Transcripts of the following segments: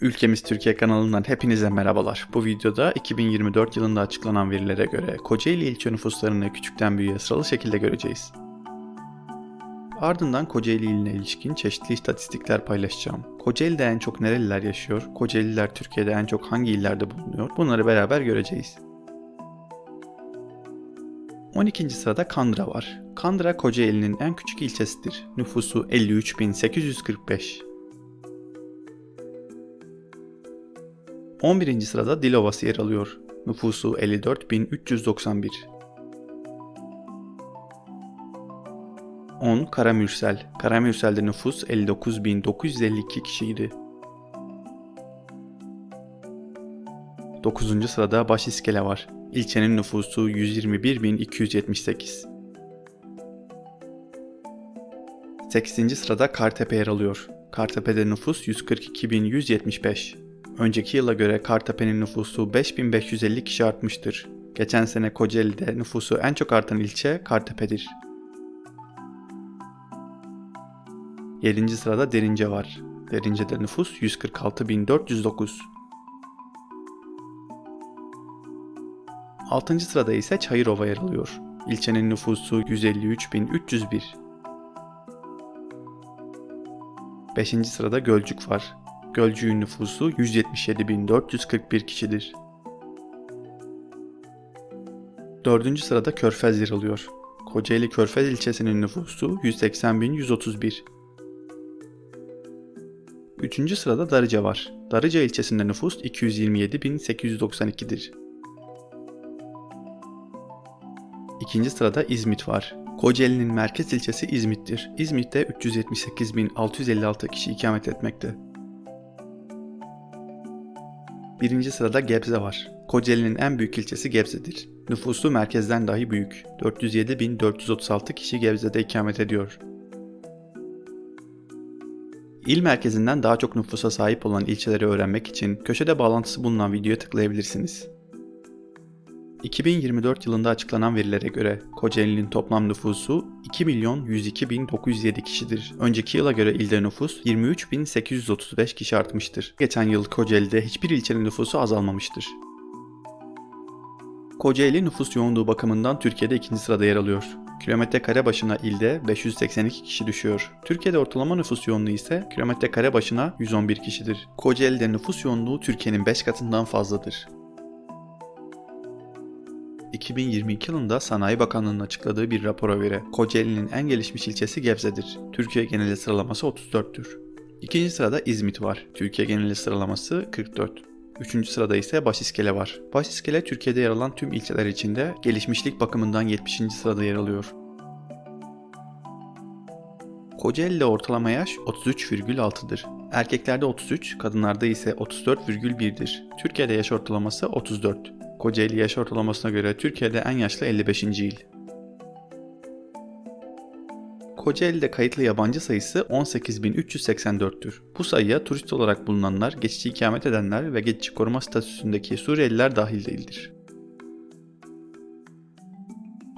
Ülkemiz Türkiye kanalından hepinize merhabalar. Bu videoda 2024 yılında açıklanan verilere göre Kocaeli ilçe nüfuslarını küçükten büyüğe sıralı şekilde göreceğiz. Ardından Kocaeli iline ilişkin çeşitli istatistikler paylaşacağım. Kocaeli'de en çok nereliler yaşıyor? Kocaeliler Türkiye'de en çok hangi illerde bulunuyor? Bunları beraber göreceğiz. 12. sırada Kandıra var. Kandıra Kocaeli'nin en küçük ilçesidir. Nüfusu 53.845. 11. sırada Dilovası yer alıyor. Nüfusu 54.391. 10. Karamürsel. Karamürsel'de nüfus 59.952 kişiydi. 9. sırada Başiskele var. İlçenin nüfusu 121.278. 8. sırada Kartepe yer alıyor. Kartepe'de nüfus 142.175. Önceki yıla göre Kartepe'nin nüfusu 5550 kişi artmıştır. Geçen sene Kocaeli'de nüfusu en çok artan ilçe Kartepe'dir. 7. sırada Derince var. Derince'de nüfus 146.409. 6. sırada ise Çayırova yer alıyor. İlçenin nüfusu 153.301. 5. sırada Gölcük var. Gölcük'ün nüfusu 177.441 kişidir. 4. sırada Körfez yer alıyor. Kocaeli Körfez ilçesinin nüfusu 180.131. 3. sırada Darıca var. Darıca ilçesinde nüfus 227.892'dir. 2. sırada İzmit var. Kocaeli'nin merkez ilçesi İzmit'tir. İzmit'te 378.656 kişi ikamet etmekte. 1. sırada Gebze var. Kocaeli'nin en büyük ilçesi Gebze'dir. Nüfusu merkezden dahi büyük. 407.436 kişi Gebze'de ikamet ediyor. İl merkezinden daha çok nüfusa sahip olan ilçeleri öğrenmek için köşede bağlantısı bulunan videoya tıklayabilirsiniz. 2024 yılında açıklanan verilere göre Kocaeli'nin toplam nüfusu 2 milyon 102 bin 907 kişidir. Önceki yıla göre ilde nüfus 23 bin 835 kişi artmıştır. Geçen yıl Kocaeli'de hiçbir ilçenin nüfusu azalmamıştır. Kocaeli nüfus yoğunluğu bakımından Türkiye'de ikinci sırada yer alıyor. Kilometre kare başına ilde 582 kişi düşüyor. Türkiye'de ortalama nüfus yoğunluğu ise kilometre kare başına 111 kişidir. Kocaeli'de nüfus yoğunluğu Türkiye'nin 5 katından fazladır. 2022 yılında Sanayi Bakanlığı'nın açıkladığı bir rapora göre Kocaeli'nin en gelişmiş ilçesi Gebze'dir. Türkiye geneli sıralaması 34'tür. İkinci sırada İzmit var. Türkiye geneli sıralaması 44. Üçüncü sırada ise Başiskele var. Başiskele Türkiye'de yer alan tüm ilçeler içinde gelişmişlik bakımından 70. sırada yer alıyor. Kocaeli'de ortalama yaş 33,6'dır. Erkeklerde 33, kadınlarda ise 34,1'dir. Türkiye'de yaş ortalaması 34. Kocaeli yaş ortalamasına göre Türkiye'de en yaşlı 55. il. Kocaeli'de kayıtlı yabancı sayısı 18.384'tür. Bu sayıya turist olarak bulunanlar, geçici ikamet edenler ve geçici koruma statüsündeki Suriyeliler dahil değildir.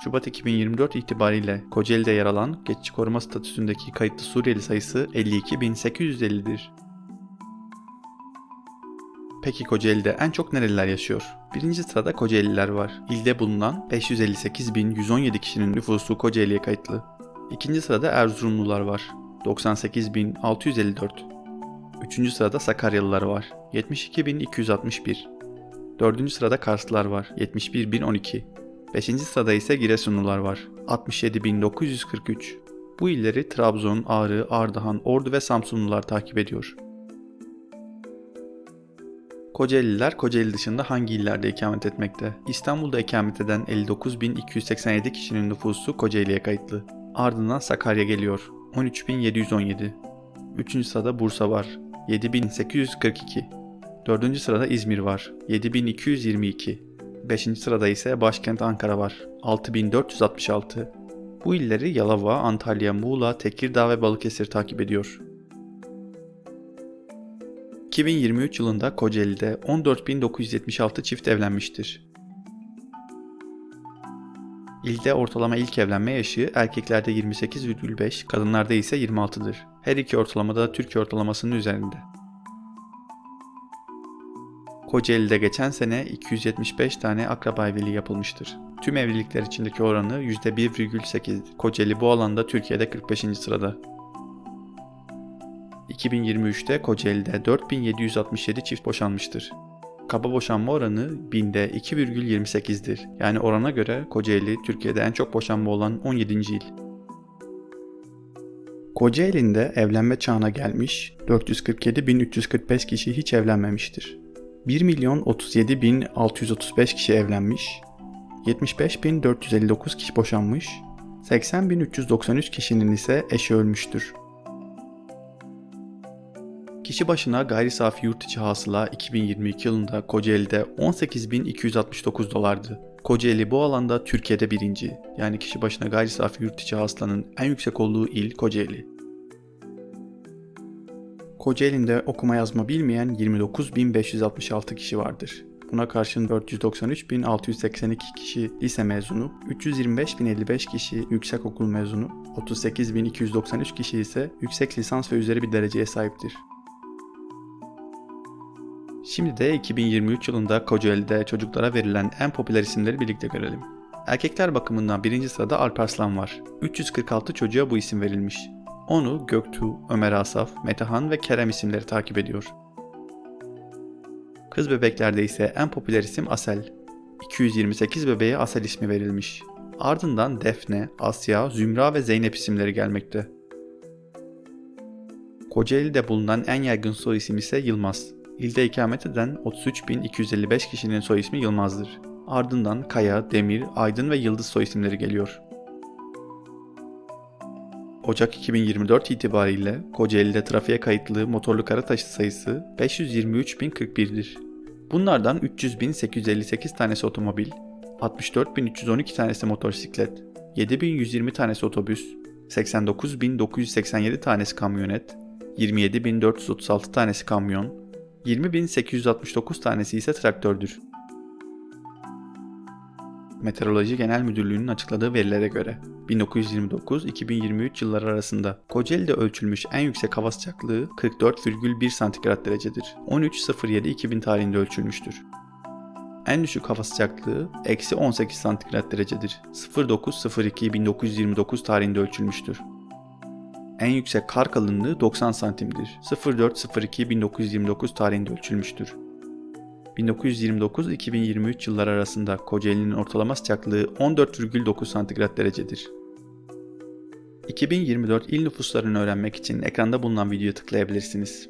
Şubat 2024 itibariyle Kocaeli'de yer alan geçici koruma statüsündeki kayıtlı Suriyeli sayısı 52.850'dir. Peki Kocaeli'de en çok nereliler yaşıyor? Birinci sırada Kocaeliler var. İlde bulunan 558.117 kişinin nüfusu Kocaeli'ye kayıtlı. İkinci sırada Erzurumlular var. 98.654. Üçüncü sırada Sakaryalılar var. 72.261. Dördüncü sırada Karslılar var. 71.012. Beşinci sırada ise Giresunlular var. 67.943. Bu illeri Trabzon, Ağrı, Ardahan, Ordu ve Samsunlular takip ediyor. Kocaeliler Kocaeli dışında hangi illerde ikamet etmekte? İstanbul'da ikamet eden 59.287 kişinin nüfusu Kocaeli'ye kayıtlı. Ardından Sakarya geliyor. 13.717. 3. sırada Bursa var. 7.842. 4. sırada İzmir var. 7.222. 5. sırada ise başkent Ankara var. 6466. Bu illeri Yalova, Antalya, Muğla, Tekirdağ ve Balıkesir takip ediyor. 2023 yılında Kocaeli'de 14.976 çift evlenmiştir. İlde ortalama ilk evlenme yaşı erkeklerde 28,5, kadınlarda ise 26'dır. Her iki ortalamada Türkiye ortalamasının üzerinde. Kocaeli'de geçen sene 275 tane akraba evliliği yapılmıştır. Tüm evlilikler içindeki oranı %1,8. Kocaeli bu alanda Türkiye'de 45. sırada. 2023'te Kocaeli'de 4767 çift boşanmıştır. Kaba boşanma oranı binde 2,28'dir. Yani orana göre Kocaeli Türkiye'de en çok boşanma olan 17. il. Kocaeli'nde evlenme çağına gelmiş 447.345 kişi hiç evlenmemiştir. 1 milyon 37.635 kişi evlenmiş, 75.459 kişi boşanmış, 80.393 kişinin ise eşi ölmüştür. Kişi başına gayri safi yurt içi hasıla 2022 yılında Kocaeli'de 18.269 dolardı. Kocaeli bu alanda Türkiye'de birinci. Yani kişi başına gayri safi yurt içi hasılanın en yüksek olduğu il Kocaeli. Kocaeli'nde okuma yazma bilmeyen 29.566 kişi vardır. Buna karşın 493.682 kişi lise mezunu, 325.055 kişi yüksekokul mezunu, 38.293 kişi ise yüksek lisans ve üzeri bir dereceye sahiptir. Şimdi de 2023 yılında Kocaeli'de çocuklara verilen en popüler isimleri birlikte görelim. Erkekler bakımından birinci sırada Alparslan var. 346 çocuğa bu isim verilmiş. Onu Göktuğ, Ömer Asaf, Metehan ve Kerem isimleri takip ediyor. Kız bebeklerde ise en popüler isim Asel. 228 bebeğe Asel ismi verilmiş. Ardından Defne, Asya, Zümra ve Zeynep isimleri gelmekte. Kocaeli'de bulunan en yaygın soy isim ise Yılmaz. İlde ikamet eden 33.255 kişinin soy ismi Yılmaz'dır. Ardından Kaya, Demir, Aydın ve Yıldız soy isimleri geliyor. Ocak 2024 itibariyle Kocaeli'de trafiğe kayıtlı motorlu kara taşı sayısı 523.041'dir. Bunlardan 300.858 tanesi otomobil, 64.312 tanesi motosiklet, 7.120 tanesi otobüs, 89.987 tanesi kamyonet, 27.436 tanesi kamyon, 20.869 tanesi ise traktördür. Meteoroloji Genel Müdürlüğü'nün açıkladığı verilere göre 1929-2023 yılları arasında Kocaeli'de ölçülmüş en yüksek hava sıcaklığı 44,1 santigrat derecedir. 13.07-2000 tarihinde ölçülmüştür. En düşük hava sıcaklığı eksi 18 santigrat derecedir. 09.02-1929 tarihinde ölçülmüştür. En yüksek kar kalınlığı 90 santimdir. 04.02.1929 tarihinde ölçülmüştür. 1929-2023 yılları arasında Kocaeli'nin ortalama sıcaklığı 14,9 santigrat derecedir. 2024 il nüfuslarını öğrenmek için ekranda bulunan videoyu tıklayabilirsiniz.